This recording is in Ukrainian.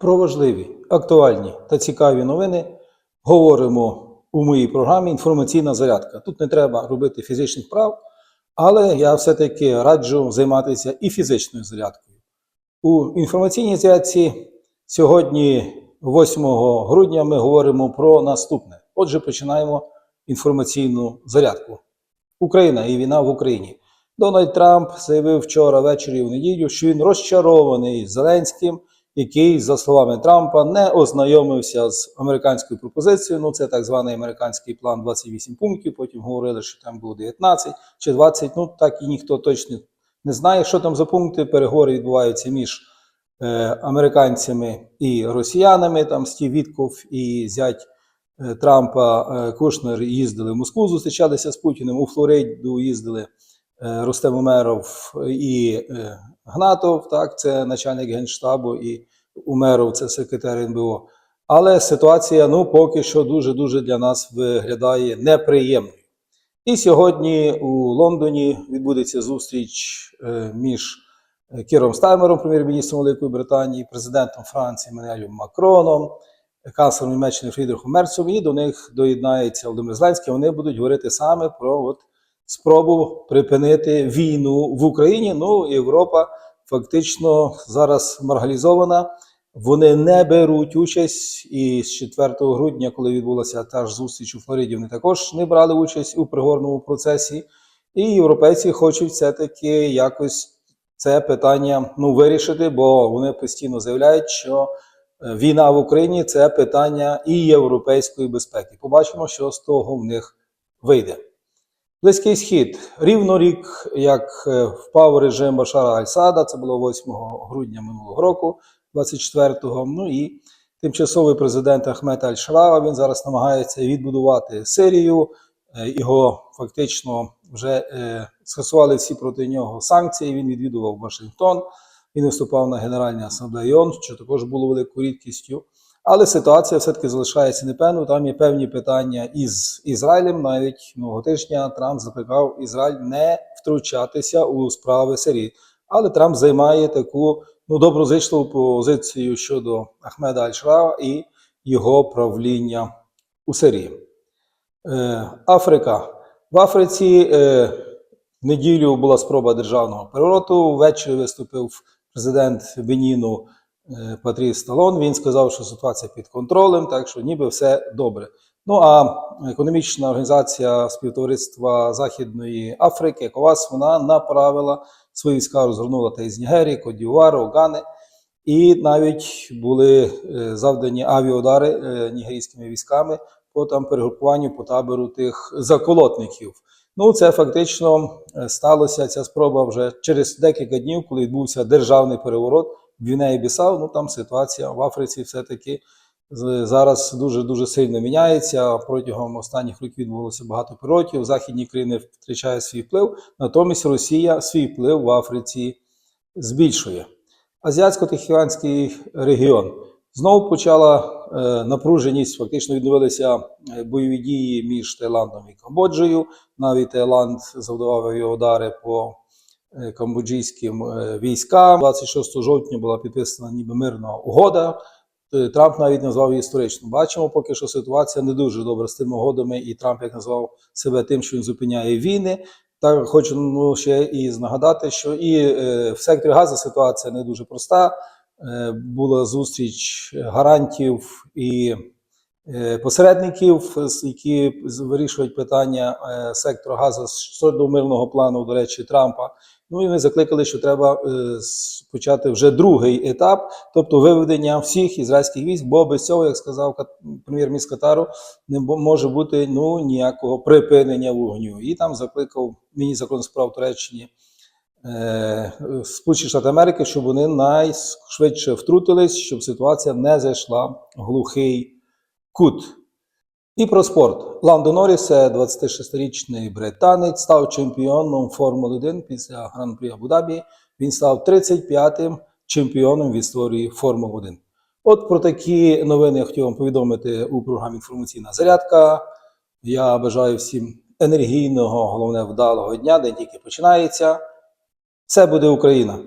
Про важливі, актуальні та цікаві новини говоримо у моїй програмі Інформаційна зарядка. Тут не треба робити фізичних прав, але я все-таки раджу займатися і фізичною зарядкою. У інформаційній зарядці сьогодні, 8 грудня, ми говоримо про наступне. Отже, починаємо інформаційну зарядку. Україна і війна в Україні. Дональд Трамп заявив вчора ввечері у неділю, що він розчарований Зеленським, який, за словами Трампа, не ознайомився з американською пропозицією. Ну, це так званий американський план 28 пунктів. Потім говорили, що там було 19 чи 20. Ну так і ніхто точно не знає, що там за пункти. Переговори відбуваються між е, американцями і росіянами. Там Стів Вітков і зять е, Трампа е, Кушнер їздили в Москву, зустрічалися з Путіним. У Флориду їздили Рустем Умеров і е, Гнатов, так, це начальник генштабу, і Умеров, це секретар НБО. Але ситуація ну, поки що дуже-дуже для нас виглядає неприємною. І сьогодні у Лондоні відбудеться зустріч е, між е, Кіром Стаймером, прем'єр-міністром Великої Британії, президентом Франції Мануелем Макроном, канцлером Німеччини Фрідрихом Мерцем, і до них доєднається Володимир Зеленський. Вони будуть говорити саме про от, спробу припинити війну в Україні. Ну, Європа фактично зараз маргалізована. Вони не беруть участь, і з 4 грудня, коли відбулася та ж зустріч у Флориді, вони також не брали участь у пригорному процесі. І європейці хочуть все-таки якось це питання ну, вирішити, бо вони постійно заявляють, що е, війна в Україні це питання і європейської безпеки. Побачимо, що з того в них вийде. Близький схід рівно рік, як е, впав режим Башара Аль-Сада, це було 8 грудня минулого року, 24-го. Ну і тимчасовий президент Ахмед Аль-Шарава він зараз намагається відбудувати Сирію. Е, Його фактично вже е, скасували всі проти нього санкції. Він відвідував Вашингтон. Він виступав на Генеральній асамблеї ООН, що також було великою рідкістю. Але ситуація все-таки залишається непевною. Там є певні питання із Ізраїлем. Навіть минулого тижня Трамп закликав Ізраїль не втручатися у справи Сирії. Але Трамп займає таку ну, доброзичливу позицію щодо Ахмеда Аль-Шара і його правління у Сирії. Е, Африка. В Африці е, в неділю була спроба державного перевороту. Ввечері виступив президент Беніну е, Патріс Талон. Він сказав, що ситуація під контролем, так що ніби все добре. Ну а економічна організація співтовариства Західної Африки ЕКОВАС вона направила свої війська, розгорнула та із Нігерії, Кодівару, Гани. І навіть були е, завдані авіаудари е, нігерійськими військами по там перегрупуванню по табору тих заколотників. Ну, це фактично сталося ця спроба вже через декілька днів, коли відбувся державний переворот Гвінеї Бісау. Ну там ситуація в Африці все-таки зараз дуже дуже сильно міняється. Протягом останніх років відбулося багато переворотів. Західні країни втрачають свій вплив, натомість Росія свій вплив в Африці збільшує. Азіатсько-Тихоокеанський регіон знову почала е, напруженість. Фактично відновилися е, бойові дії між Таїландом і Камбоджею. Навіть Таїланд завдавав авіаудари по е, камбоджійським е, військам. 26 жовтня була підписана ніби мирна угода. Е, Трамп навіть назвав її історично. Бачимо, поки що ситуація не дуже добра з тими угодами, і Трамп як назвав себе тим, що він зупиняє війни. Так хочу ну, ще і нагадати, що і е, в секторі газу ситуація не дуже проста. Е, була зустріч гарантів і е, посередників, які вирішують питання е, сектору газу щодо мирного плану, до речі, Трампа. Ну і ми закликали, що треба е, почати вже другий етап, тобто виведення всіх ізраїльських військ, бо без цього, як сказав Кат- прем'єр-міністр Катару, не може бути ну ніякого припинення вогню. І там закликав міністр закордонних справ Туреччині е, Сполучені Штати Америки, щоб вони найшвидше втрутились, щоб ситуація не зайшла глухий кут. І про спорт. Ландо Норріс, 26-річний британець, став чемпіоном Формули 1 після Гран-прі Абу-Дабі. Він став 35-м чемпіоном в історії Формули 1. От про такі новини я хотів вам повідомити у програмі Інформаційна зарядка. Я бажаю всім енергійного, головне вдалого дня, день тільки починається. Все буде Україна!